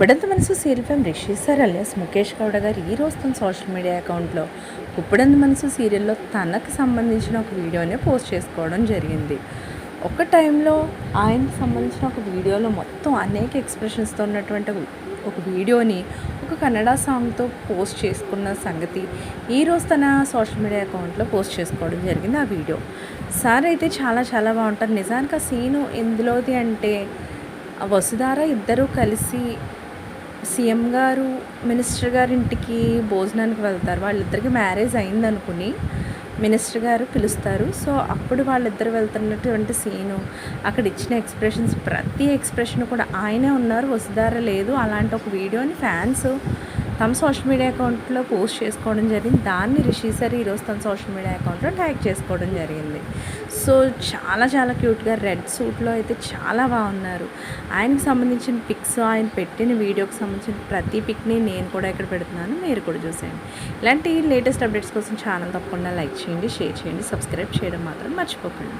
ఉప్పుడంత మనసు serial fame Rishi sir alias Mukesh Gowda garu ఈ రోజు తన సోషల్ మీడియా అకౌంట్లో ఉప్పుడంత మనసు సీరియల్లో తనకు సంబంధించిన ఒక వీడియోని పోస్ట్ చేసుకోవడం జరిగింది. ఒక టైంలో ఆయనకు సంబంధించిన ఒక వీడియోలో మొత్తం అనేక ఎక్స్ప్రెషన్స్తో ఉన్నటువంటి ఒక- వీడియోని ఒక కన్నడ సాంగ్తో పోస్ట్ చేసుకున్న సంగతి ఈరోజు తన సోషల్ మీడియా అకౌంట్లో పోస్ట్ చేసుకోవడం జరిగింది ఆ వీడియో. సార్ అయితే చాలా చాలా బాగుంటుంది నిజానికి ఆ సీను ఎందులోది అంటే ఆ వసుధార ఇద్దరూ కలిసి సీఎం గారు మినిస్టర్ గారి ఇంటికి భోజనానికి వెళ్తారు. వాళ్ళిద్దరికి మ్యారేజ్ అయిందనుకుని మినిస్టర్ గారు పిలుస్తారు. సో అప్పుడు వాళ్ళిద్దరు వెళ్తున్నటువంటి సీను అక్కడ ఇచ్చిన ఎక్స్ప్రెషన్స్ ప్రతి ఎక్స్ప్రెషన్ కూడా ఆయనే ఉన్నారు వసుధార లేదు. అలాంటి ఒక వీడియోని ఫ్యాన్స్ తమ సోషల్ మీడియా అకౌంట్లో పోస్ట్ చేసుకోవడం జరిగింది. దాన్ని రిషి సార్ ఈరోజు తన సోషల్ మీడియా అకౌంట్లో ట్యాగ్ చేసుకోవడం జరిగింది. సో చాలా చాలా క్యూట్గా రెడ్ సూట్లో అయితే చాలా బాగున్నారు. ఆయనకు సంబంధించిన పిక్స్ ఆయన పెట్టిన వీడియోకి సంబంధించిన ప్రతి పిక్ని నేను కూడా ఇక్కడ పెడుతున్నాను. మీరు కూడా చూసేయండి. ఇలాంటి లేటెస్ట్ అప్డేట్స్ కోసం ఛానల్ తప్పకుండా లైక్ చేయండి షేర్ చేయండి సబ్స్క్రైబ్ చేయడం మాత్రం మర్చిపోకండి.